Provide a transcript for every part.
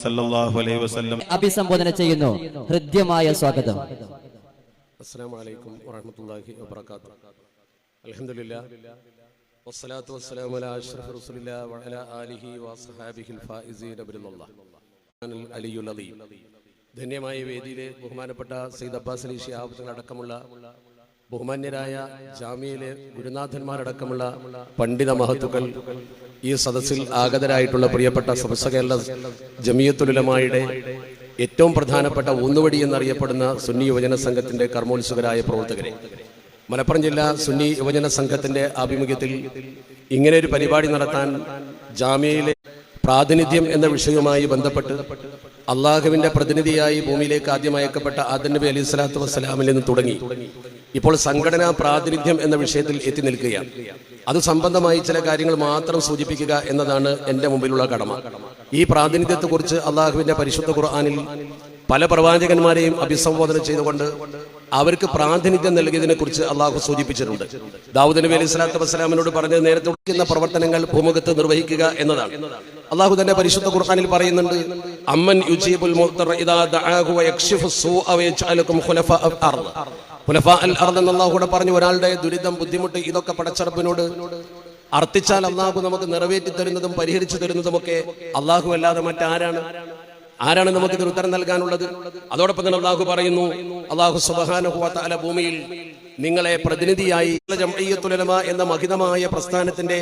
സല്ലല്ലാഹു അലൈഹി വസല്ലം. അഭിസംബോധന ചെയ്യുന്നു. ഹൃദ്യമായ സ്വാഗതം. അസ്സാം വലൈക്കും വറഹമത്തല്ലാഹി വബർക്കാത്തു അൽഹംദുലില്ലാ വസ്സലാത്തു വസ്സലാമു അലാ അഷ്റഫി റസൂലില്ലാ വഅലാ ആലിഹി വസ്ഹബിഹിൽ ഫായിസീന അലിയുൽ ധന്യമായ വേദിയിലെ ബഹുമാനപ്പെട്ട സയ്യിദ് അബ്ബാസ് അലി ശിഹാബ് അടക്കമുള്ള ബഹുമാന്യരായ ജാമ്യയിലെ ഗുരുനാഥന്മാരടക്കമുള്ള പണ്ഡിത മഹത്തുക്കൾ ഈ സദസ്സിൽ ആഗതരായിട്ടുള്ള പ്രിയപ്പെട്ട സമസ്ത കേരള ജമിയത്തുലമായുടെ ഏറ്റവും പ്രധാനപ്പെട്ട ഊന്നുവടി എന്നറിയപ്പെടുന്ന സുന്നി യുവജന സംഘത്തിന്റെ കർമ്മോത്സുകരായ പ്രവർത്തകരെ. മലപ്പുറം ജില്ലാ സുന്നി യുവജന സംഘത്തിന്റെ ആഭിമുഖ്യത്തിൽ ഇങ്ങനെ ഒരു പരിപാടി നടത്താൻ ജാമ്യയിലെ പ്രാതിനിധ്യം എന്ന വിഷയവുമായി ബന്ധപ്പെട്ട് അള്ളാഹുവിന്റെ പ്രതിനിധിയായി ഭൂമിയിലേക്ക് ആദ്യം അയക്കപ്പെട്ട ആദൻ നബി അലൈഹി സ്വലാത്തു വസ്സലാമിൽ നിന്ന് തുടങ്ങി. ഇപ്പോൾ സംഘടനാ പ്രാതിനിധ്യം എന്ന വിഷയത്തിൽ എത്തി നിൽക്കുകയാണ്. അത് സംബന്ധമായി ചില കാര്യങ്ങൾ മാത്രം സൂചിപ്പിക്കുക എന്നതാണ് എന്റെ മുമ്പിലുള്ള കടമ. ഈ പ്രാതിനിധ്യത്തെക്കുറിച്ച് അള്ളാഹുവിന്റെ പരിശുദ്ധ ഖുർആാനിൽ പല പ്രവാചകന്മാരെയും അഭിസംബോധന ചെയ്തുകൊണ്ട് അവർക്ക് പ്രാതിനിധ്യം നൽകിയതിനെ കുറിച്ച് അള്ളാഹു സൂചിപ്പിച്ചിട്ടുണ്ട്. ദാവൂദ് നബി അലൈഹി സ്വലാത്തു വസ്സലാമിനോട് പറഞ്ഞ് നേരത്തെ ഉള്ള പ്രവർത്തനങ്ങൾ ഭൂമുഖത്ത് നിർവഹിക്കുക എന്നതാണ്. അള്ളാഹു തന്റെ പരിശുദ്ധ ഖുർആാനിൽ പറയുന്നുണ്ട് അമ്മൻ യുജീബുൽ അൽ അള്ളാഹു കൂടെ പറഞ്ഞു ഒരാളുടെ ദുരിതം ബുദ്ധിമുട്ട് ഇതൊക്കെ പടച്ചറപ്പിനോട് അർത്ഥിച്ചാൽ അള്ളാഹു നമുക്ക് നിറവേറ്റി തരുന്നതും പരിഹരിച്ചു തരുന്നതുമൊക്കെ അള്ളാഹു അല്ലാതെ മറ്റാരാണ്? ആരാണ് നമുക്ക് ഇതിന് ഉത്തരം നൽകാനുള്ളത്? അതോടൊപ്പം തന്നെ അള്ളാഹു പറയുന്നു അള്ളാഹു സുബാനുഹുവല ഭൂമിയിൽ നിങ്ങളെ പ്രതിനിധിയായി എന്ന മഹിതമായ പ്രസ്ഥാനത്തിന്റെ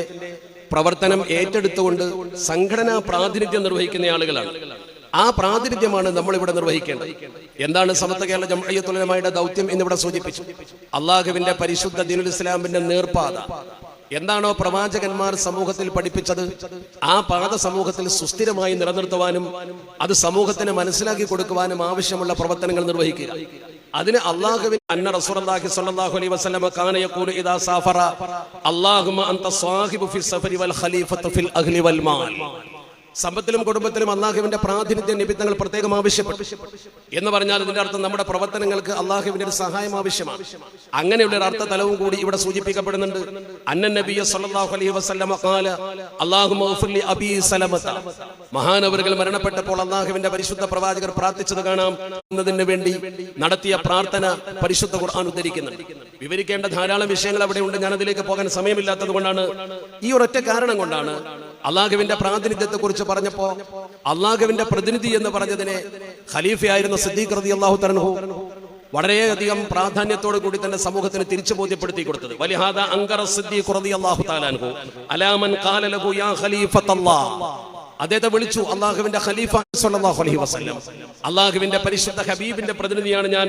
പ്രവർത്തനം ഏറ്റെടുത്തുകൊണ്ട് സംഘടനാ പ്രാതിനിധ്യം നിർവഹിക്കുന്ന ആളുകളാണ്. ആ പ്രാതിനിധ്യമാണ് നമ്മൾ ഇവിടെ നിർവഹിക്കേണ്ടത്. എന്താണ് സമത്വ കേരള ജംഇയ്യത്തുലമയുടെ ദൗത്യം എന്നിവിടെ സൂചിപ്പിച്ചു? അള്ളാഹുവിന്റെ പരിശുദ്ധ ദീനുൽ ഇസ്ലാമിന്റെ നേർപാത. എന്താണോ പ്രവാചകന്മാർ സമൂഹത്തിൽ പഠിപ്പിച്ചത്? ആ പാത സമൂഹത്തിൽ സുസ്ഥിരമായി നിലനിർത്തുവാനും അത് സമൂഹത്തിന് മനസ്സിലാക്കി കൊടുക്കുവാനും ആവശ്യമുള്ള പ്രവർത്തനങ്ങൾ നിർവഹിക്കുക. അതിന് അള്ളാഹുവിൻ അന്ന റസൂലുള്ളാഹി സ്വല്ലല്ലാഹു അലൈഹി ഇദാ അല്ലാഹുമ്മ അൻത ഫിസ് സഫരി വൽ ഫിൽ അഹ്ലി വൽ മാൽ. സമ്പത്തിലും കുടുംബത്തിലും അള്ളാഹുവിന്റെ പ്രാതിനിധ്യ നിമിത്തങ്ങൾ പ്രത്യേകം ആവശ്യപ്പെട്ടു. എന്ന് പറഞ്ഞാൽ ഇതിന്റെ അർത്ഥം നമ്മുടെ പ്രവർത്തനങ്ങൾക്ക് അള്ളാഹുവിന്റെ ഒരു സഹായം ആവശ്യമാണ്. അങ്ങനെയുള്ള ഒരു അർത്ഥ തലവും കൂടി ഇവിടെ സൂചിപ്പിക്കപ്പെടുന്നുണ്ട്. അന്നൻ നബിയ സല്ലല്ലാഹു അലൈഹി വസല്ലമ ഖാല അല്ലാഹുമ്മ സലമത. മരണപ്പെട്ടപ്പോൾ അള്ളാഹുവിന്റെ പരിശുദ്ധ പ്രവാചകർ പ്രാർത്ഥിച്ചത് കാണാം. എന്നതിന് വേണ്ടി നടത്തിയ പ്രാർത്ഥന പരിശുദ്ധ ഖുർആൻ ഉദ്ധരിക്കുന്നുണ്ട്. വിവരിക്കേണ്ട ധാരാളം വിഷയങ്ങൾ അവിടെ ഉണ്ട്. ഞാൻ അതിലേക്ക് പോകാൻ സമയമില്ലാത്തത് കൊണ്ടാണ്. ഈ ഒരൊറ്റ കാരണം കൊണ്ടാണ് അള്ളാഹുവിന്റെ പ്രാതിനിധ്യത്തെ കുറിച്ച് പറഞ്ഞപ്പോ അള്ളാഹുവിന്റെ പ്രതിനിധി എന്ന് പറഞ്ഞതിനെ ഖലീഫയായിരുന്ന സിദ്ദീഖ് റതി അള്ളാഹു വളരെയധികം പ്രാധാന്യത്തോടു കൂടി തന്നെ സമൂഹത്തിന് തിരിച്ചു ബോധ്യപ്പെടുത്തി കൊടുത്തത്. വലിഹാദ അങ്കറ സിദ്ദീഖ് റതി അള്ളാഹു താലാൻഹു അലാമൻ ഖാല ലഹു യാ ഖലീഫത്തല്ലാഹ് അദ്ദേഹത്തെ വിളിച്ചു അള്ളാഹുവിന്റെ ഖലീഫ സല്ലല്ലാഹു അലൈഹി വസല്ലം. അള്ളാഹുവിന്റെ പരിശുദ്ധ ഹബീബിന്റെ പ്രതിനിധിയാണ് ഞാൻ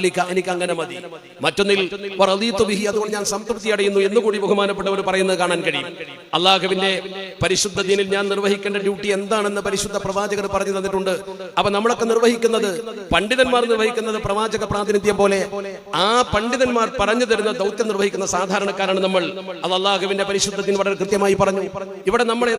എനിക്ക് അങ്ങനെ മതി. മറ്റൊന്നിൽ വറദീതു അതുകൊണ്ട് ഞാൻ സംതൃപ്തി അടയുന്നു എന്ന് കൂടി ബഹുമാനപ്പെട്ടവർ പറയുന്നത് കാണാൻ കഴിയും. അള്ളാഹുവിന്റെ പരിശുദ്ധ ദീനിൽ ഞാൻ നിർവഹിക്കേണ്ട ഡ്യൂട്ടി എന്താണെന്ന് പരിശുദ്ധ പ്രവാചകർ പറഞ്ഞു തന്നിട്ടുണ്ട്. അപ്പൊ നമ്മളൊക്കെ നിർവഹിക്കുന്നത് പണ്ഡിതന്മാർ നിർവഹിക്കുന്നത് പ്രവാചക പ്രാതിനിധ്യം പോലെ. ആ പണ്ഡിതന്മാർ പറഞ്ഞു തരുന്ന ദൗത്യം നിർവഹിക്കുന്ന സാധാരണക്കാരാണ് നമ്മൾ. അത് അള്ളാഹുവിന്റെ പരിശുദ്ധ ദീൻ വളരെ കൃത്യമായി പറഞ്ഞു. ഇവിടെ നമ്മളെ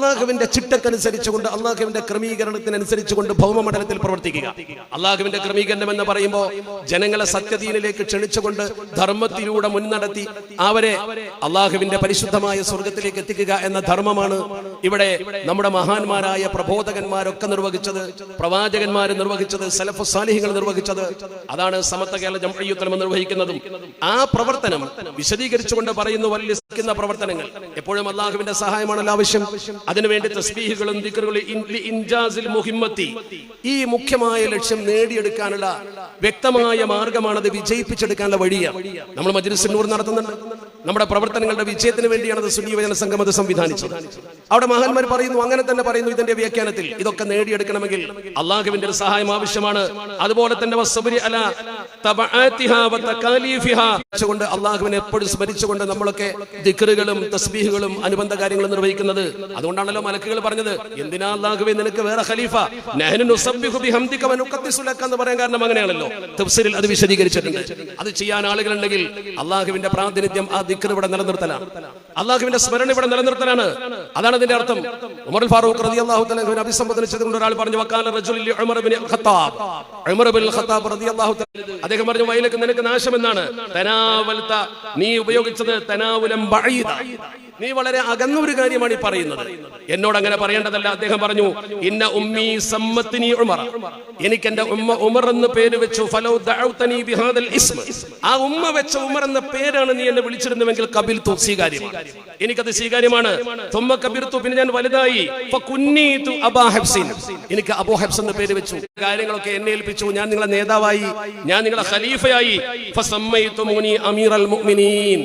അള്ളാഹുവിന്റെ ചിട്ടക്കനുസരിച്ചുകൊണ്ട് അള്ളാഹുവിന്റെ ക്രമീകരണത്തിനനുസരിച്ചുകൊണ്ട് ഭൗമമണ്ഡലത്തിൽ പ്രവർത്തിക്കുക. അള്ളാഹുവിന്റെ ക്രമീകരണം എന്ന് പറയുമ്പോൾ ജനങ്ങളെ സത്യദീനിലേക്ക് ക്ഷണിച്ചുകൊണ്ട് ധർമ്മത്തിലൂടെ മുൻനടത്തി അവരെ അള്ളാഹുവിന്റെ പരിശുദ്ധമായ സ്വർഗത്തിലേക്ക് എത്തിക്കുക എന്ന ധർമ്മമാണ് ഇവിടെ നമ്മുടെ മഹാന്മാരായ പ്രബോധകന്മാരൊക്കെ നിർവഹിച്ചത് പ്രവാചകന്മാർ നിർവഹിച്ചത് സലഫ് സാലിഹികൾ നിർവഹിച്ചത്. അതാണ് സമത്വ കേരള ജംഅയ്യുത്തലമ നിർവഹിക്കുന്നതും. ആ പ്രവർത്തനം വിശദീകരിച്ചുകൊണ്ട് പറയുന്നു വലിയ പ്രവർത്തനങ്ങൾ. എപ്പോഴും അള്ളാഹുവിന്റെ സഹായമാണല്ലോ ആവശ്യം. അതിനുവേണ്ടി തസ്ബീഹുകളും ഇൻജാസിൽ മുഹിമ്മത്തി. ഈ മുഖ്യമായ ലക്ഷ്യം നേടിയെടുക്കാനുള്ള വ്യക്തമായ മാർഗമാണ് അത് വിജയിപ്പിച്ചെടുക്കാനുള്ള വഴിയാണ് നമ്മൾ മജ്ലിസിനൂർ നടത്തുന്നുണ്ട്. നമ്മുടെ പ്രവർത്തനങ്ങളുടെ വിജയത്തിന് വേണ്ടിയാണ് അത് സുന്നി യുവജന സംഘം അത് സംവിധാനിച്ചത്. അവിടെ മഹാന്മാർ പറയുന്നു അങ്ങനെ തന്നെ പറയുന്നു ഇതിന്റെ വ്യാഖ്യാനത്തിൽ. ഇതൊക്കെ നേടിയെടുക്കണമെങ്കിൽ അള്ളാഹുവിന്റെ ഒരു സഹായം ആവശ്യമാണ്. അതുപോലെ തന്നെ അള്ളാഹുവിനെ എപ്പോഴും സ്മരിച്ചുകൊണ്ട് നമ്മളൊക്കെ ദിക്കറുകളും തസ്ബീഹുകളും അനുബന്ധ കാര്യങ്ങളും നിർവഹിക്കുന്നത്. അതുകൊണ്ടാണല്ലോ മലക്കുകൾ പറഞ്ഞത് എന്തിനാ അള്ളാഹുവെ നിനക്ക് വേറെ ഖലീഫ? എന്ന് പറയാൻ കാരണം അങ്ങനെയാണല്ലോ. തഫ്സീരിൽ അത് വിശദീകരിച്ചിട്ടുണ്ട്. അത് ചെയ്യാൻ ആളുകളുണ്ടെങ്കിൽ അള്ളാഹുവിന്റെ പ്രാതിനിധ്യം ആ ദിക്കർ ഇവിടെ നിലനിർത്തലാണ്. അള്ളാഹുവിന്റെ സ്മരണ ഇവിടെ നിലനിർത്തലാണ്. അതാണ് അതിന്റെ അർത്ഥം ഉമർ ഫാറൂഖ് റളിയല്ലാഹു തആല അഭിസംബോധന ചെയ്തുകൊണ്ട് ഒരാൾ പറഞ്ഞു വക്കാല റജുലിൽ Umar ibn Khattab. Umar ibn Khattab റളിയല്ലാഹു തആല അദ്ദേഹം പറഞ്ഞു വയലക്ക് നിനക്ക് നാശം എന്നാണ് തനാവൽത നീ ഉപയോഗിച്ചത് തനാവുലം ബഈദ. നീ വളരെ അകന്ന ഒരു കാര്യമാണ് ഈ പറയുന്നത്. എന്നോട് അങ്ങനെ പറയേണ്ടതല്ല. അദ്ദേഹം പറഞ്ഞു ഇന്ന ഉമ്മി സമ്മത്തിനി ഉമർ എനിക്ക് എന്റെ ഉമ്മ ഉമർ എന്ന് പേര് വെച്ചു. ഫലോ ദഅൗതനി ബിഹാദൽ ഇസ്മ. ആ ഉമ്മ വെച്ച ഉമർ എന്ന പേരാണ് നീ എന്നെ വിളിച്ചിരുന്നുവെങ്കിൽ കബിൽതു സ്വീകാര്യമാണ്. എനിക്കത് സ്വീകാര്യമാണ്. തുമ്മ കബിർതു പിന്നെ ഞാൻ വലുതായി. ഫകുന്നീതു അബാ ഹബ്സിൻ. എനിക്ക് അബൂ ഹബ്സ് എന്ന പേര് വെച്ചു. കാര്യങ്ങളൊക്കെ എന്നെ ഏൽപ്പിച്ചു. ഞാൻ നിങ്ങളെ നേതാവായി. ഞാൻ നിങ്ങളെ ഖലീഫയായി. ഫസമ്മൈതുമുനി അമീറൽ മുഅ്മിനീൻ.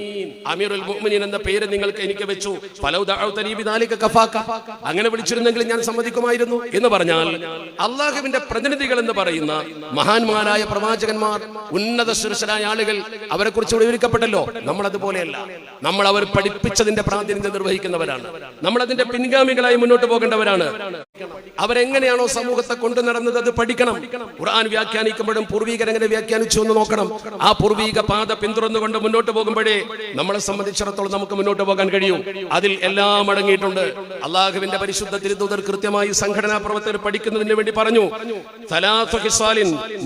അമീറുൽ മുഅ്മിനീൻ എന്ന പേര് നിങ്ങൾക്ക് എനിക്ക് വെച്ചു. ബിദാലിക കഫാക അങ്ങനെ വിളിച്ചിരുന്നെങ്കിൽ ഞാൻ സമ്മതിക്കുമായിരുന്നു എന്ന് പറഞ്ഞാൽ അള്ളാഹുവിന്റെ പ്രതിനിധികൾ എന്ന് പറയുന്ന മഹാന്മാരായ പ്രവാചകന്മാർ ഉന്നത സുരക്ഷരായ ആളുകൾ അവരെ കുറിച്ച് വിവരിക്കപ്പെട്ടല്ലോ. നമ്മൾ അതുപോലെയല്ല നമ്മൾ അവർ പഠിപ്പിച്ചതിന്റെ പ്രാതിനിധ്യം നിർവഹിക്കുന്നവരാണ്. നമ്മൾ അതിന്റെ പിൻഗാമികളായി മുന്നോട്ട് പോകേണ്ടവരാണ്. അവരെങ്ങനെയാണോ സമൂഹത്തെ കൊണ്ടു നടന്നത് അത് പഠിക്കണം. ഖുർആൻ വ്യാഖ്യാനിക്കുമ്പോഴും പൂർവീകർ എങ്ങനെ വ്യാഖ്യാനിച്ചു എന്ന് നോക്കണം. ആ പൂർവീക പാത പിന്തുടർന്നുകൊണ്ട് മുന്നോട്ട് പോകുമ്പോഴേ നമ്മളെ സംബന്ധിച്ചിടത്തോളം നമുക്ക് മുന്നോട്ട് പോകാൻ കഴിയും. അതിൽ എല്ലാം അടങ്ങിയിട്ടുണ്ട്. അള്ളാഹുവിന്റെ പരിശുദ്ധ തിരുദൂതർ കൃത്യമായി സംഘടനാ പ്രവർത്തകർ പഠിക്കുന്നതിന് വേണ്ടി പറഞ്ഞു.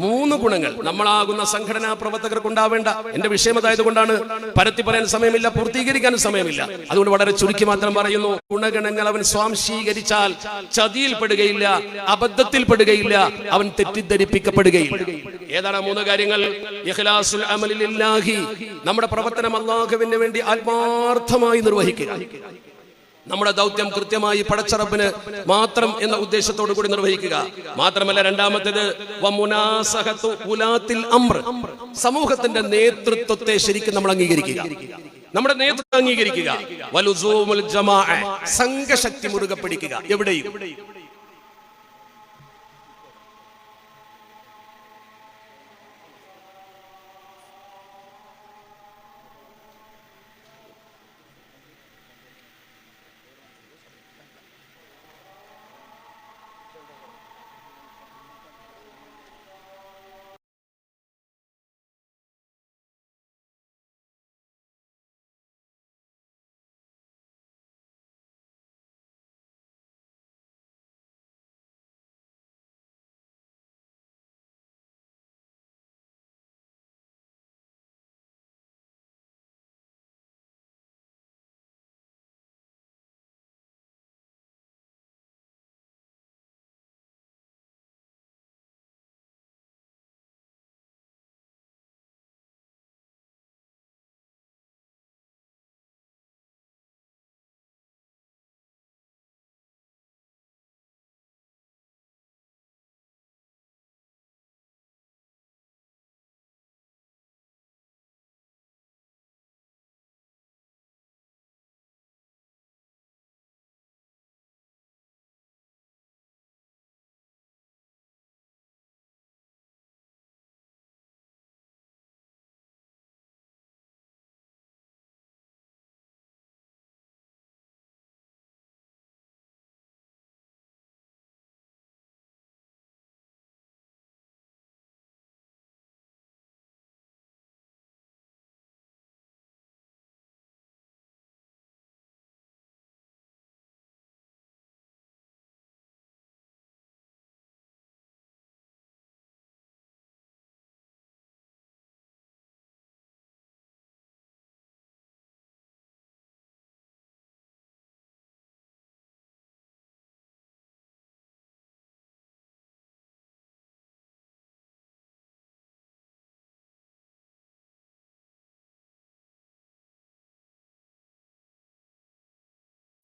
മൂന്ന് ഗുണങ്ങൾ. നമ്മളാകുന്ന സംഘടനാ പ്രവർത്തകർക്ക് ഉണ്ടാവേണ്ട എന്റെ വിഷയം അതായത് കൊണ്ടാണ് പരത്തി പറയാൻ സമയമില്ല പൂർത്തീകരിക്കാൻ സമയമില്ല. അതുകൊണ്ട് വളരെ ചുരുക്കി മാത്രം പറയുന്നു. ഗുണഗണങ്ങൾ അവൻ സ്വാംശീകരിച്ചാൽ ചതിയിൽപ്പെടുകയില്ല അബദ്ധത്തിൽപ്പെടുകയില്ല അവൻ തെറ്റിദ്ധരിപ്പിക്കപ്പെടുകയില്ല. ഏതാണ് മൂന്ന് കാര്യങ്ങൾ? നമ്മുടെ പ്രവർത്തനം അള്ളാഹുവിന് വേണ്ടി ആത്മാർത്ഥമായി നിർവഹിക്കുക നമ്മുടെ ദൗത്യം കൃത്യമായി പടച്ചറപ്പിന് മാത്രം എന്ന ഉദ്ദേശത്തോടു കൂടി നിർവഹിക്കുക. മാത്രമല്ല രണ്ടാമത്തേത് സമൂഹത്തിന്റെ നേതൃത്വത്തെ ശരിക്കും നമ്മൾ അംഗീകരിക്കുക. നമ്മുടെ നേതൃത്വം അംഗീകരിക്കുക. സംഘശക്തി മുറുകെ പിടിക്കുക. എവിടെയും.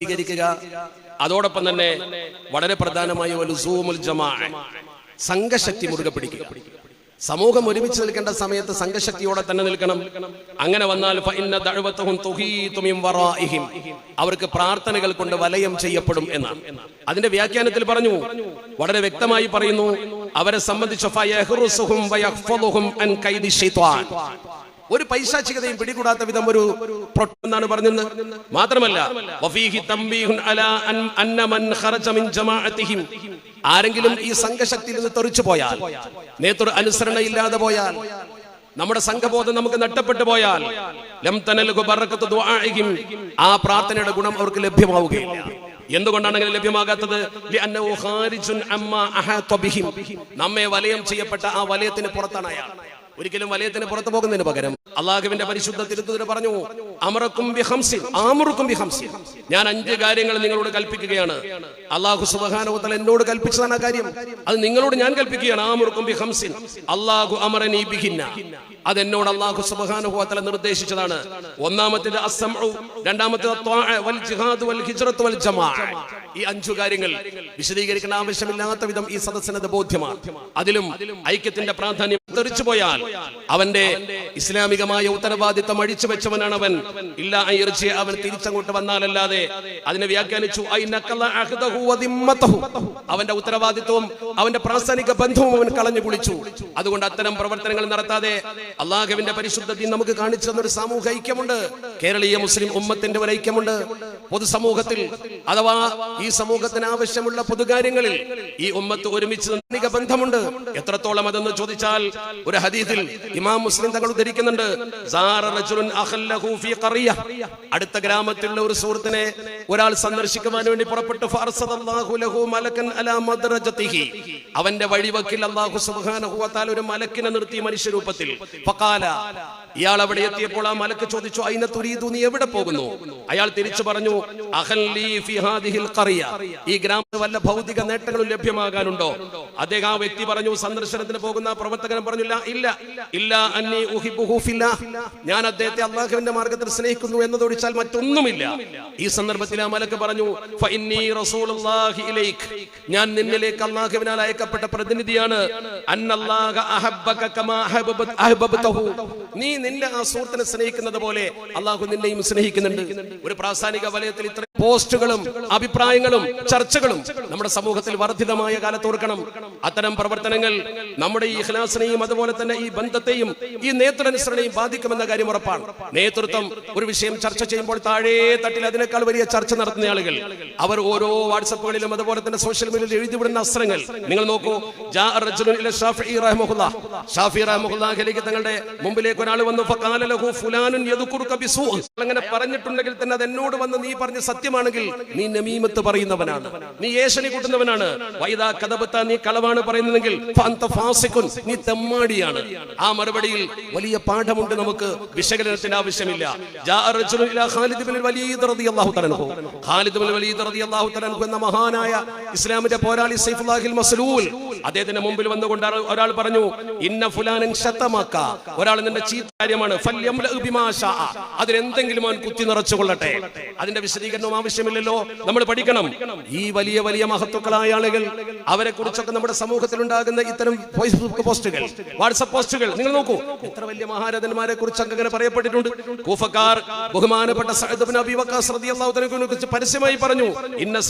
സ്വീകരിക്കുക. അതോടൊപ്പം തന്നെ വളരെ പ്രധാനമായ ഒരു സൂമുൽ ജമാ സംഘശക്തി മുറുകെ പിടിക്കുക. സമൂഹം ഒരുമിച്ച് നിൽക്കേണ്ട സമയത്ത് സംഘശക്തിയോടെ തന്നെ നിൽക്കണം. അങ്ങനെ വന്നാൽ. അവർക്ക് പ്രാർത്ഥനകൾ കൊണ്ട് വലയം ചെയ്യപ്പെടും എന്നാണ്. അതിന്റെ വ്യാഖ്യാനത്തിൽ പറഞ്ഞു വളരെ വ്യക്തമായി പറയുന്നു അവരെ സംബന്ധിച്ച് ഒരു പൈശാചികതയും പിടികൂടാത്ത വിധം ഒരു എന്നാണ് പറഞ്ഞത് മാത്രമല്ല. ആരെങ്കിലും ഈ സംഘശക്തിയിൽ നിന്ന് തെറിച്ചു പോയാൽ നേതൃ അനുസരണ ഇല്ലാതെ പോയാൽ നമ്മുടെ സംഘബോധം നമുക്ക് നഷ്ടപ്പെട്ടു പോയാൽ ലം തനൽഹു ബറക്കത്തു ദുആഇഹിം. ആ പ്രാർത്ഥനയുടെ ഗുണം അവർക്ക് ലഭ്യമാവുകയില്ല എന്തുകൊണ്ടാണ് അങ്ങനെ ലഭ്യമാകാത്തത്. നമ്മെ വലയം ചെയ്യപ്പെട്ട ആ വലയത്തിന് പുറത്താണ് അയാൾ ഒരിക്കലും വലയത്തിന് പുറത്തു പോകുന്നതിന് പകരം അള്ളാഹുവിന്റെ പരിശുദ്ധ തിരുത്തതിന് പറഞ്ഞു അമറക്കും ബി ഹംസിൻ ആമുറുക്കും ബി ഹംസിൻ ഞാൻ അഞ്ച് കാര്യങ്ങൾ നിങ്ങളോട് കൽപ്പിക്കുകയാണ്. അള്ളാഹു സുബഹാനോത്തൽ എന്നോട് കൽപ്പിച്ചതാണ് ആ കാര്യം. അത് നിങ്ങളോട് ഞാൻ കൽപ്പിക്കുകയാണ്. ആമുറുക്കും ബി ഹംസിൻ അള്ളാഹു അമറനി ബിഹിന്ന. അതെന്നോട് അള്ളാഹു സുബഹാനുഭവത്തല നിർദ്ദേശിച്ചതാണ്. ഒന്നാമത്തേത് അസം രണ്ടാമത്തേത് വൽ വൽ വൽ ജമാഅ. ഈ അഞ്ചു കാര്യങ്ങൾ വിശദീകരിക്കേണ്ട ആവശ്യമില്ലാത്ത വിധം ഈ സദസ്സിനത് ബോധ്യമാണ്. അതിലും ഐക്യത്തിന്റെ പ്രാധാന്യം തെറിച്ചു പോയാൽ അവന്റെ ഇസ്ലാമികമായ ഉത്തരവാദിത്തം അഴിച്ചു വെച്ചവനാണ് അവൻ ഇല്ല ഇറച്ചി അവൻ തിരിച്ചങ്ങോട്ട് വന്നാലല്ലാതെ അതിനെ വ്യാഖ്യാനിച്ചു "ഐ നഖല അഹ്ദഹു അവന്റെ ഉത്തരവാദിത്വവും അവന്റെ പ്രാസ്ഥാനിക ബന്ധവും അവൻ കളഞ്ഞു കുളിച്ചു. അതുകൊണ്ട് അത്തരം പ്രവർത്തനങ്ങൾ നടത്താതെ അള്ളാഹുവിന്റെ പരിശുദ്ധത്തിൽ നമുക്ക് കാണിച്ചു തന്നൊരു സാമൂഹ്യ ഐക്യമുണ്ട്. കേരളീയ മുസ്ലിം ഉമ്മത്തിന്റെ ഒരു ഐക്യമുണ്ട്. പൊതുസമൂഹത്തിൽ അഥവാ ഈ സമൂഹത്തിന് ആവശ്യമുള്ള പൊതുകാര്യങ്ങളിൽ ഈ ഉമ്മത്ത് ഒരുമിച്ച് ബന്ധമുണ്ട്. എത്രത്തോളം അതെന്ന് ചോദിച്ചാൽ ഒരു ഹദീസിൽ ഇമാം മുസ്ലിം തങ്ങൾ ഉദ്ധരിക്കുന്നുണ്ട്. അടുത്ത ഗ്രാമത്തിലുള്ള ഒരു സുഹൃത്തിനെ ഒരാൾ സന്ദർശിക്കുവാൻ വേണ്ടി പുറപ്പെട്ടു. അവന്റെ വഴിവക്കിൽ അള്ളാഹു തആല ഒരു മലക്കിനെ നിർത്തി മനുഷ്യരൂപത്തിൽ. ഫഖാല ഇയാൾ അവിടെ എത്തിയപ്പോൾ ആ മലക്ക് ചോദിച്ചു അയിനെ തുരീദു? നീ എവിടെ പോകുന്നു? അയാൾ തിരിച്ചു പറഞ്ഞു ഈ ഗ്രാമത്തിൽ വല്ല ഭൗതിക നേട്ടങ്ങളും ലഭ്യമാകാനുണ്ടോ? അദ്ദേഹം ആ വ്യക്തി പറഞ്ഞു സന്ദർശനത്തിന് പോകുന്ന പ്രവർത്തകൻ പറഞ്ഞില്ല ഇല്ല. ഇല്ല അന്നി ഞാൻ അദ്ദേഹത്തെ അള്ളാഹുവിന്റെ മാർഗത്തിൽ സ്നേഹിക്കുന്നു എന്നതൊഴിച്ചാൽ മറ്റൊന്നുമില്ല. ഈ സന്ദർഭത്തിൽ ആ മലക്ക് പറഞ്ഞു ഞാൻ നിന്നിലേക്ക് അള്ളാഹുവിനാൽ അയക്കപ്പെട്ട പ്രതിനിധിയാണ്. നീ നിന്റെ ആ സുഹൃത്തിനെ സ്നേഹിക്കുന്നത് പോലെ അള്ളാഹു നിന്നെയും സ്നേഹിക്കുന്നുണ്ട്. ഒരു പ്രാസ്ഥാനിക വലയത്തിൽ ഇത്ര പോസ്റ്റുകളും അഭിപ്രായങ്ങളും ചർച്ചകളും നമ്മുടെ സമൂഹത്തിൽ വർദ്ധിതമായ കാലത്ത് ഓർക്കണം. അത്തരം പ്രവർത്തനങ്ങൾ നമ്മുടെ ഈ ഇഖ്ലാസിനെയും അതുപോലെ തന്നെ ഈ ബന്ധത്തെയും ഈ നേതൃനുസരണയും ബാധിക്കുമെന്ന കാര്യം ഉറപ്പാണ്. നേതൃത്വം ഒരു വിഷയം ചർച്ച ചെയ്യുമ്പോൾ താഴേ തട്ടിൽ അതിനേക്കാൾ വലിയ ചർച്ച നടത്തുന്ന ആളുകൾ. അവർ ഓരോ വാട്സപ്പുകളിലും അതുപോലെ തന്നെ സോഷ്യൽ മീഡിയയിൽ എഴുതിവിടുന്ന അസ്ത്രങ്ങൾ. നിങ്ങൾ നോക്കൂ തങ്ങളുടെ മുമ്പിലേക്ക് ഒരാൾ വന്നു അങ്ങനെ പറഞ്ഞിട്ടുണ്ടെങ്കിൽ തന്നെ അത് എന്നോട് വന്ന് നീ പറഞ്ഞ സത്യമാണെങ്കിൽ നീ നമീമത്ത് പറയുന്നവനാണ്. നീ ഏശനി കൂട്ടുന്നവനാണ്. വൈദാ കഥപത്ത നീ കളവാണ് പറയുന്നതെങ്കിൽ നീ തെമ്മാടിയാണ്. ആ മറുപടിയിൽ വലിയ പാഠമുണ്ട് നമുക്ക്. വിശകലനത്തിന്റെ ആവശ്യമില്ല. എന്ന മഹാനായ ഇസ്ലാമിന്റെ പോരാളി സൈഫുല്ലാഹിൽ മസ്ലൂൽ അദ്ദേഹത്തിന്റെ മുമ്പിൽ വന്നുകൊണ്ട് ഒരാൾ പറഞ്ഞു ഇന്ന ഫുലാനൻ ശതമാക്ക. ഒരാൾ നിന്റെ ചീത്ത കാര്യമാണ്. അതിനെന്തെങ്കിലും അവൻ കുത്തി നിറച്ചുകൊള്ളട്ടെ. അതിന്റെ വിശദീകരണം ആവശ്യമില്ലല്ലോ. നമ്മൾ പഠിക്കണം. ഈ വലിയ വലിയ മഹത്വക്കളായ ആളുകൾ അവരെ കുറിച്ചൊക്കെ നമ്മുടെ സമൂഹത്തിൽ ഉണ്ടാകുന്ന ഇത്തരം ഫേസ്ബുക്ക് പോസ്റ്റുകൾ വാട്സപ്പ് പോസ്റ്റുകൾ നിങ്ങൾ നോക്കൂ. എത്ര വലിയ മഹാരഥന്മാരെ കുറിച്ച് അങ്ങനെ പറയപ്പെട്ടിട്ടുണ്ട്. കൂഫക്കാർ ബഹുമാനപ്പെട്ട വക്കാസ് കുറിച്ച് പരസ്യമായി പറഞ്ഞു. ഇന്ന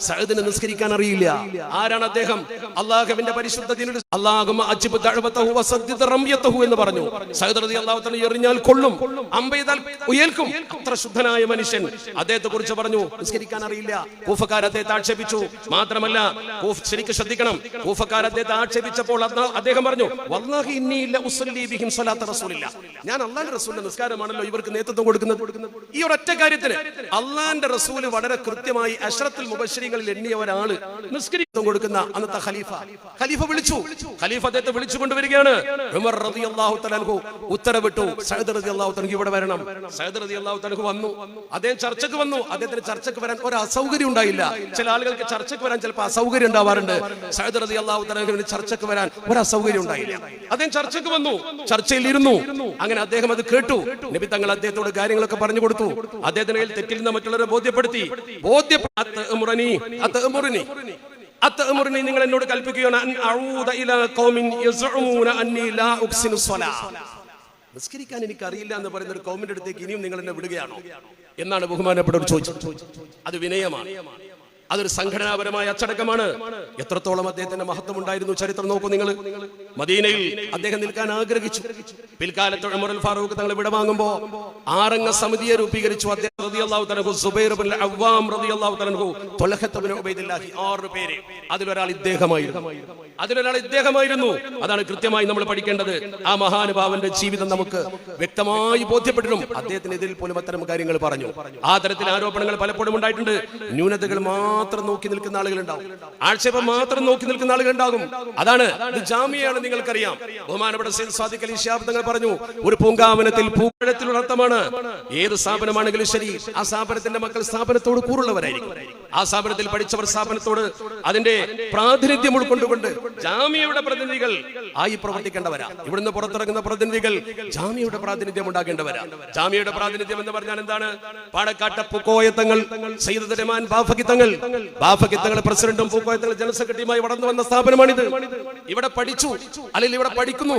സഅദിന് നിസ്കരിക്കാൻ അറിയില്ല. ആരാണ് അദ്ദേഹം? അള്ളാഹുവിന്റെ പരിശുദ്ധ എന്ന് പറഞ്ഞു. എറിഞ്ഞാൽ കൊള്ളും. അമ്പെയ്താൽ ഉയൽക്കും. അത്ര ശുദ്ധനായ മനുഷ്യൻ. അദ്ദേഹത്തെ കുറിച്ച് പറഞ്ഞു. നിസ്കരിക്കാൻ അറിയില്ല. കൂഫക്കാർ അദ്ദേഹത്തെ ആക്ഷേപിച്ചു. മാത്രമല്ല ശരിക്കും ശ്രദ്ധിക്കണം. കൂഫക്കാർ അദ്ദേഹത്തെ ആക്ഷേപിച്ചപ്പോൾ അദ്ദ- അദ്ദേഹം പറഞ്ഞു വല്ലാഹി റസൂലില്ല. ഞാൻ അള്ളാന്റെ റസൂലിന്റെ നിസ്കാരമാണല്ലോ ഇവർക്ക് നേതൃത്വം കൊടുക്കുന്നത്. ഈ ഒരൊറ്റ കാര്യത്തിന് അള്ളാന്റെ റസൂൽ വളരെ കൃത്യമായി അഷറത്തിൽ മുബശ്ശരികളിൽ എണ്ണിയ ഒരാൾ നിസ്കരിത്വം കൊടുക്കുന്ന അന്നത്തെ ഖലീഫ. ഖലീഫ വിളിച്ചു. ഖലീഫ അദ്ദേഹത്തെ വിളിച്ചു കൊണ്ടുവരികയാണ്. ഉമർ റളിയല്ലാഹു തആല അള്ളാഹു സഅദ് റളിയല്ലാഹു ഇവിടെ വരണം. സഅദ് റളിയല്ലാഹു തആല വന്നു. അദ്ദേഹം ചർച്ചക്ക് വന്നു. അദ്ദേഹത്തിന് ചർച്ചക്ക് വരാൻ ഒരു അസൗകര്യം ഉണ്ടായില്ല. ചില ആളുകൾക്ക് ചർച്ചക്ക് വരാൻ ചിലപ്പോൾ അസൗകര്യം ഉണ്ടാവാറുണ്ട്. സഹദ് റതി അള്ളാഹു തആല ചർച്ചയ്ക്ക് വരാൻ ഒരു അസൗകര്യം ഉണ്ടായില്ല. അദ്ദേഹം ചർച്ചക്ക് വന്നു. ചർച്ചയിൽ ഇരുന്നു അങ്ങനെ അദ്ദേഹം അത് കേട്ടു. നബി തങ്ങൾ അദ്ദേഹത്തോട് കാര്യങ്ങളൊക്കെ പറഞ്ഞു കൊടുത്തു. അദ്ദേഹത്തിന് കയ്യിൽ തെറ്റിരുന്ന മറ്റുള്ളവരെ ബോധ്യപ്പെടുത്തി. ബോധ്യപ്പെടുത്തി നിങ്ങൾ എന്നോട് കൽപ്പിക്കുകയാണ് നിസ്കരിക്കാൻ എനിക്ക് അറിയില്ല എന്ന് പറയുന്ന ഒരു കോമന്റ് അടുത്തേക്ക് ഇനിയും നിങ്ങൾ എന്നെ വിടുകയാണോ? എന്നാണ് ബഹുമാനപ്പെട്ടവർ ചോദിച്ചത്. അത് വിനയമാണ്. അതൊരു സംഘടനാപരമായ അച്ചടക്കമാണ്. എത്രത്തോളം അദ്ദേഹത്തിന്റെ മഹത്വം ഉണ്ടായിരുന്നു ചരിത്രം നോക്കൂ നിങ്ങൾ. മദീനയിൽ അദ്ദേഹം നിൽക്കാൻ ആഗ്രഹിച്ചു. പിൽക്കാലത്ത് ഉമറുൽ ഫാറൂഖ് തങ്ങൾ വിടവാങ്ങുമ്പോ ആറംഗ സമിതിയെ രൂപീകരിച്ചു. അദ്ദേഹം അവ്വാം ഉബൈദില്ലാഹി ആറ് പേര്. അതിലൊരാൾ ഇദ്ദേഹമായിരുന്നു. അതിലൊരാൾ ഇദ്ദേഹമായിരുന്നു. അതാണ് കൃത്യമായി നമ്മൾ പഠിക്കേണ്ടത്. ആ മഹാനുഭാവന്റെ ജീവിതം നമുക്ക് വ്യക്തമായി ബോധ്യപ്പെട്ടിട്ടും അദ്ദേഹത്തിനെതിരിൽ പോലും അത്തരം കാര്യങ്ങൾ പറഞ്ഞു. ആ തരത്തിൽ ആരോപണങ്ങൾ പലപ്പോഴും ഉണ്ടായിട്ടുണ്ട്. ന്യൂനതകൾ മാത്രം നോക്കി നിൽക്കുന്ന ആളുകൾ ഉണ്ടാവും ആക്ഷേപം മാത്രം നോക്കി നിൽക്കുന്ന ആളുകൾ ഉണ്ടാകും അതാണ് ഇത് ജാമ്യയാണ് നിങ്ങൾക്കറിയാം. ബഹുമാനപ്പെട്ട സൈൻ സാദിഖ് അലി തങ്ങൾ പറഞ്ഞു ഒരു പൂങ്കാവനത്തിൽ പൂക്കഴത്തിലുള്ള അർത്ഥമാണ്. ഏത് സ്ഥാപനമാണെങ്കിലും ശരി ആ സ്ഥാപനത്തിന്റെ മക്കൾ സ്ഥാപനത്തോട് കൂറുള്ളവരായിരിക്കും. ആ സ്ഥാപനത്തിൽ പഠിച്ചവർ സ്ഥാപനത്തോട് അതിന്റെ പ്രാതിനിധ്യം ഉൾക്കൊണ്ടുകൊണ്ട് ജാമ്യയുടെ പ്രതിനിധികൾ ആയി പ്രവർത്തിക്കേണ്ടവരാ. ഇവിടുന്ന് പുറത്തിറങ്ങുന്ന പ്രതിനിധികൾ ജാമ്യയുടെ പ്രാതിനിധ്യം ഉണ്ടാകേണ്ടവരാ. ജാമ്യയുടെ പ്രാതിനിധ്യം എന്ന് പറഞ്ഞാൽ എന്താണ്? പാടക്കാട്ട പൂക്കോയത്തങ്ങൾ സയ്യിദ് ബാഫകിത്തങ്ങൾ ബാഫകിത്തങ്ങൾ പ്രസിഡന്റും പൂക്കോയത്തങ്ങൾ ജനറൽ സെക്രട്ടറിയുമായി വളർന്നു വന്ന സ്ഥാപനമാണിത്. ഇവിടെ പഠിച്ചു അല്ലെങ്കിൽ ഇവിടെ പഠിക്കുന്നു.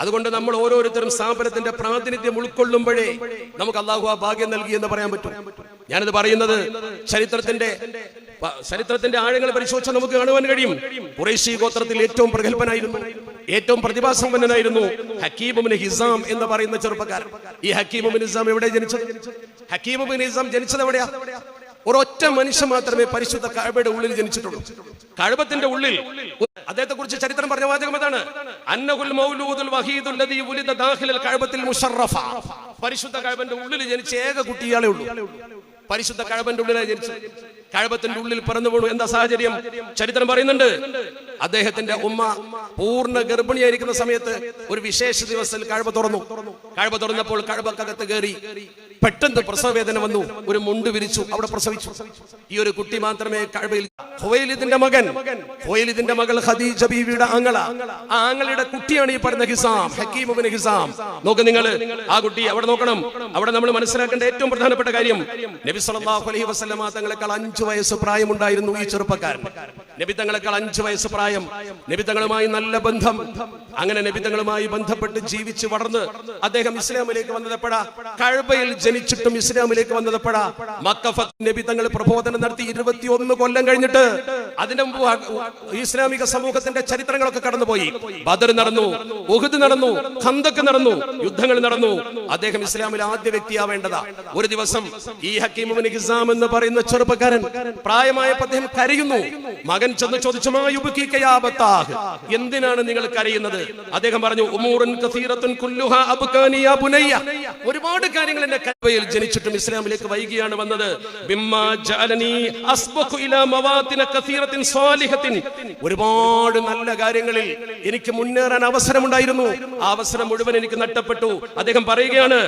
അതുകൊണ്ട് നമ്മൾ ഓരോരുത്തരും സ്ഥാപനത്തിന്റെ പ്രാതിനിധ്യം ഉൾക്കൊള്ളുമ്പോഴേ നമുക്ക് അള്ളാഹു ആ ഭാഗ്യം നൽകി എന്ന് പറയാൻ പറ്റും. ഞാനിത് പറയുന്നത് ചരിത്രത്തിന്റെ ചരിത്രത്തിന്റെ ആഴങ്ങൾ പരിശോധിച്ചാൽ നമുക്ക് കാണുവാൻ കഴിയും. കുറേശി ഗോത്രത്തിൽ ഏറ്റവും പ്രഗത്ഭനായിരുന്നു. ഏറ്റവും പ്രതിഭാസമ്പന്നനായിരുന്നു ഹക്കീമുബിൻ ഹിസാം എന്ന് പറയുന്ന ചെറുപ്പക്കാരൻ. ഈ ഹക്കീമുബിൻ ഹിസാം എവിടെ ജനിച്ചത്? ഹക്കീമുബിൻ ഹിസാം ജനിച്ചത് എവിടെയാ? ഒരൊറ്റ മനുഷ്യൻ മാത്രമേ പരിശുദ്ധ കഴബയുടെ ഉള്ളിൽ ജനിച്ചിട്ടുള്ളൂ. കഴബത്തിന്റെ ഉള്ളിൽ. അദ്ദേഹത്തെ കുറിച്ച് ചരിത്രം പറഞ്ഞ വാചകം അതാണ് മൗലൂദുൽ വഹീദുൽ ലദീ ഉലിദ ദാഖിലൽ മുശറഫ പരിശുദ്ധ കഴബന്റെ ഉള്ളിൽ ജനിച്ച ഏക കുട്ടി ഇയാളേ ഉള്ളൂ. പരിശുദ്ധ കഴബന്റെ ഉള്ളിലാണ് ജനിച്ചത്. കഴബത്തിന്റെ ഉള്ളിൽ പിറന്നു പോണു എന്താ സാഹചര്യം ചരിത്രം പറയുന്നുണ്ട്. അദ്ദേഹത്തിന്റെ ഉമ്മ പൂർണ ഗർഭിണിയായിരിക്കുന്ന സമയത്ത് ഒരു വിശേഷ ദിവസത്തിൽ കഴബ തുറന്നു. കഴബ തുറന്നപ്പോൾ കഴബക്കകത്ത് കയറി പെട്ടെന്ന് പ്രസവവേദന വന്നു. ഒരു മുണ്ട് വിരിച്ചു അവിടെ പ്രസവിച്ചു. ഈ ഒരു കുട്ടി മാത്രമേ കഴവയിൽ മകൻ ഹുവൈലിദിന്റെ മകൾ ഖദീജ ബീവിയുടെ ആങ്ങള. ആ ആങ്ങളുടെ കുട്ടിയാണ് ഈ പറയുന്ന ഹിസാം ഹക്കീം ഇബ്നു ഹിസാം. നോക്ക് നിങ്ങൾ ആ കുട്ടി അവിടെ നോക്കണം. അവിടെ നമ്മൾ മനസ്സിലാക്കേണ്ട ഏറ്റവും പ്രധാനപ്പെട്ട കാര്യം നബി സല്ലല്ലാഹു അലൈഹി വസല്ലമ തങ്ങളെക്കാൾ അഞ്ചു വയസ്സ് പ്രായമുണ്ടായിരുന്നു ഈ ചെറുപ്പക്കാരൻ. നബി തങ്ങളെക്കാൾ അഞ്ചു വയസ്സ് പ്രായം. നബി തങ്ങളുമായി നല്ല ബന്ധം. അങ്ങനെ നബി തങ്ങളുമായി ബന്ധപ്പെട്ട് ജീവിച്ച് വളർന്ന് അദ്ദേഹം ഇസ്ലാമിലേക്ക് വന്നതപ്പെടാ കഴബയിൽ ജനിച്ചിട്ടും ഇസ്ലാമിലേക്ക് വന്നത് മക്കഫത്ത് നബി തങ്ങൾ പ്രബോധനം നടത്തി ഇരുപത്തിയൊന്ന് കൊല്ലം കഴിഞ്ഞിട്ട് അതിന്റെ ഇസ്ലാമിക സമൂഹത്തിന്റെ ചരിത്രങ്ങളൊക്കെ കടന്നുപോയി. ബദർ നടന്നു ഉഹുദ് നടന്നു ഖന്തക്ക് നടന്നു യുദ്ധങ്ങൾ നടന്നു. അദ്ദേഹം ഇസ്ലാമിൽ ആദ്യ വ്യക്തിയാവേണ്ടതാ. ഒരു ദിവസം ഈ ഹക്കീമുബിൻ ഹിസാം എന്ന് പറയുന്ന ചെറുപ്പക്കാരൻ പ്രായമായപ്പോൾ അദ്ദേഹം കരയുന്നു. മകൻ ചെന്ന് ചോദിച്ചു? എന്തിനാണ് നിങ്ങൾ കരയുന്നത്? അദ്ദേഹം പറഞ്ഞു ഉമൂറുൻ കസീറത്തുൻ കുല്ലുഹാ അബ്കാനി യാ ബുനയ്യ. ഒരുപാട് കാര്യങ്ങൾ എന്റെ കൽബയിൽ ജനിച്ചിട്ടും ഇസ്ലാമിലേക്ക് വൈകിയാണ് വന്നത്. ഒരുപാട് നല്ല കാര്യങ്ങളിൽ എനിക്ക് മുന്നേറാൻ അവസരമുണ്ടായിരുന്നു. ആ അവസരം മുഴുവൻ എനിക്ക് നഷ്ടപ്പെട്ടു. അദ്ദേഹം പറയുകയാണ്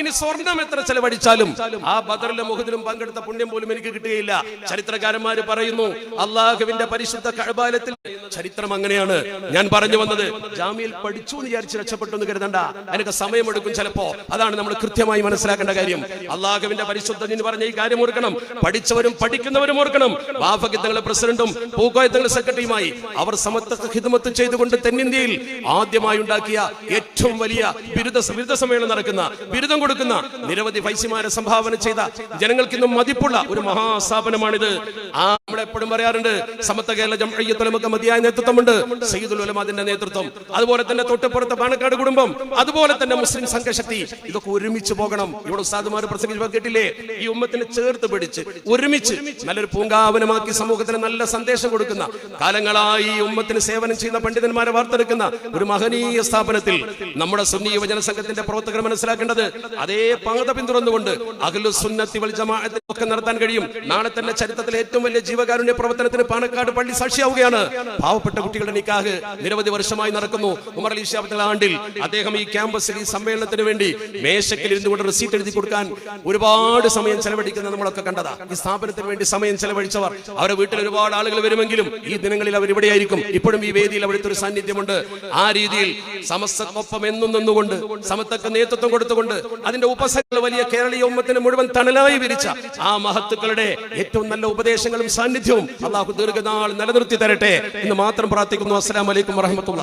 ഇനി സ്വർണം എത്ര ചെലവഴിച്ചാലും ആ ബദറിലും മുഹദിലും പങ്കെടുത്ത പുണ്യം പോലും എനിക്ക് കിട്ടുകയില്ല. ചരിത്രകാരന്മാര് പറയുന്നു അള്ളാഹുവിന്റെ പരിശുദ്ധ കഴബാലത്തിൽ ചരിത്രം അങ്ങനെയാണ്. ഞാൻ പറഞ്ഞു വന്നത് ജാമ്യയിൽ പഠിച്ചു എന്ന് വിചാരിച്ച് രക്ഷപ്പെട്ടു എന്ന് കരുതണ്ട. അതിനൊക്കെ സമയമെടുക്കും ചിലപ്പോ. അതാണ് നമ്മൾ കൃത്യമായി മനസ്സിലാക്കേണ്ട കാര്യം. അള്ളാഹുവിന്റെ പരിശുദ്ധ എന്ന് പറഞ്ഞ ഈ കാര്യം ഓർക്കണം. പഠിച്ചവരും പഠിക്കുന്നവരും ഓർക്കണം. ബാഫഗിത്തങ്ങളെ പ്രസിഡന്റും പൂക്കോയത്തങ്ങളെ സെക്രട്ടറിയുമായി അവർ സമത്വ ഹിതമത്ത് ചെയ്തുകൊണ്ട് തെന്നിന്ത്യയിൽ ആദ്യമായി ഉണ്ടാക്കിയ ഏറ്റവും വലിയ ബിരുദ ബിരുദ സമ്മേളനം നടക്കുന്ന ബിരുദം കൊടുക്കുന്ന നിരവധി ഫൈസിമാരെ സംഭാവന ചെയ്ത ജനങ്ങൾക്ക് ഇന്നും മതിപ്പുള്ള ഒരു മഹാസ്ഥാപനമാണിത്. ആ നമ്മളെപ്പോഴും പറയാറുണ്ട് സമത്വ കേരള ജംഅയ്യത്തുലമക്ക് മതിയായ നേതൃത്വമുണ്ട്. സയ്യിദുൽ ഉലമാദിന്റെ നേതൃത്വം. അതുപോലെ തന്നെ തൊട്ടപ്പുറത്ത് പാണക്കാട് കുടുംബം. അതുപോലെ തന്നെ മുസ്ലിം സംഘശക്തി. ഇതൊക്കെ ഒരുമിച്ച് പോകണം. ഇവിടെ ഉസ്താദുമാർ പ്രസംഗിച്ച് കേട്ടില്ലേ? ഈ ഉമ്മത്തിനെ ചേർത്ത് പിടിച്ച് ഒരുമിച്ച് നല്ലൊരു പൂങ്കാവനമാക്കി സമൂഹത്തിന് നല്ല സന്ദേശം കൊടുക്കുന്ന കാലങ്ങളായി ഈ ഉമ്മത്തിന് സേവനം ചെയ്യുന്ന പണ്ഡിതന്മാരെ വാർത്തെടുക്കുന്ന ഒരു മഹനീയ സ്ഥാപനത്തിൽ നമ്മുടെ സുന്നി യുവജന സംഘത്തിന്റെ പ്രവർത്തകർ മനസ്സിലാക്കേണ്ടത് അതേ പാത പിന്തുടർന്നുകൊണ്ട് അഖിലു സുന്നത്തി വൽ ജമാഅത്തിൽ ഒക്കെ നടത്താൻ കഴിയും. നാളെ തന്നെ ചരിത്രത്തിലെ ഏറ്റവും വലിയ ജീവകാരുണ്യ പ്രവർത്തനത്തിന് പാണക്കാട് പള്ളി സാക്ഷിയാവുകയാണ്. പാവപ്പെട്ട കുട്ടികളുടെ നിക്കാഹ് നിരവധി വർഷമായി നടക്കുന്നു. ഉമർ അലി ഷാബിന്റെ ആണ്ടിൽ അദ്ദേഹം ഈ ക്യാമ്പസിൽ ഈ സമ്മേളനത്തിന് വേണ്ടി മേശക്കിൽ ഇരുന്നു കൊണ്ട് റെസീറ്റ് എഴുതി കൊടുക്കാൻ ഒരുപാട് സമയം ചെലവഴിക്കുന്നത് നമ്മളൊക്കെ കണ്ടതാ. ഈ സ്ഥാപനത്തിന് വേണ്ടി സമയം ചെലവഴിച്ചവർ. അവരുടെ വീട്ടിൽ ഒരുപാട് ആളുകൾ വരുമെങ്കിലും ഈ ദിനങ്ങളിൽ അവർ ഇവിടെയായിരിക്കും. ഇപ്പോഴും ഈ വേദിയിൽ അവിടുത്തെ ഒരു സാന്നിധ്യമുണ്ട്. ആ രീതിയിൽ സമസ്തക്കൊപ്പം എന്നും നിന്നുകൊണ്ട് സമത്തൊക്കെ നേതൃത്വം കൊടുത്തുകൊണ്ട് അതിന്റെ ഉപസങ്ങൾ വലിയ കേരളീയ ഉമ്മത്തിന് മുഴുവൻ തണലായി വിരിച്ച ആ മഹത്തുക്കളുടെ ഏറ്റവും നല്ല ഉപദേശങ്ങളും സാന്നിധ്യവും അള്ളാഹു ദീർഘനാൾ നിലനിർത്തി തരട്ടെ എന്ന് മാത്രം പ്രാർത്ഥിക്കുന്നു. അസ്സാം വലൈക്കും വറഹമത്തുള്ള